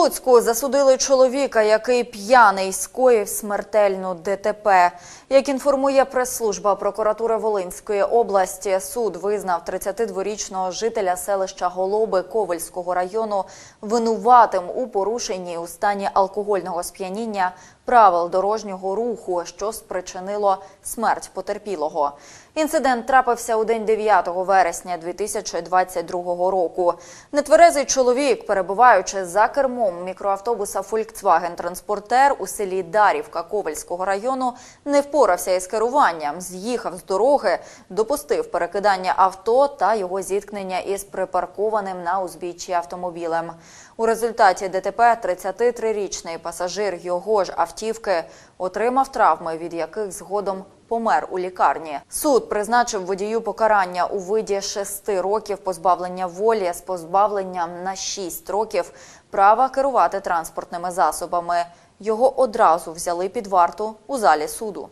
Луцьку засудили чоловіка, який п'яний скоїв смертельну ДТП. Як інформує прес-служба прокуратури Волинської області, суд визнав 32-річного жителя селища Голоби Ковельського району винуватим у порушенні у стані алкогольного сп'яніння правил дорожнього руху, що спричинило смерть потерпілого. Інцидент трапився у день 9 вересня 2022 року. Нетверезий чоловік, перебуваючи за кермом мікроавтобуса Volkswagen Транспортер у селі Дарівка Ковельського району, не впорався із керуванням, з'їхав з дороги, допустив перекидання авто та його зіткнення із припаркованим на узбіччі автомобілем. У результаті ДТП 33-річний пасажир його ж автівки отримав травми, від яких згодом помер у лікарні. Суд призначив водію покарання у виді 6 років позбавлення волі з позбавленням на 6 років права керувати транспортними засобами. Його одразу взяли під варту у залі суду.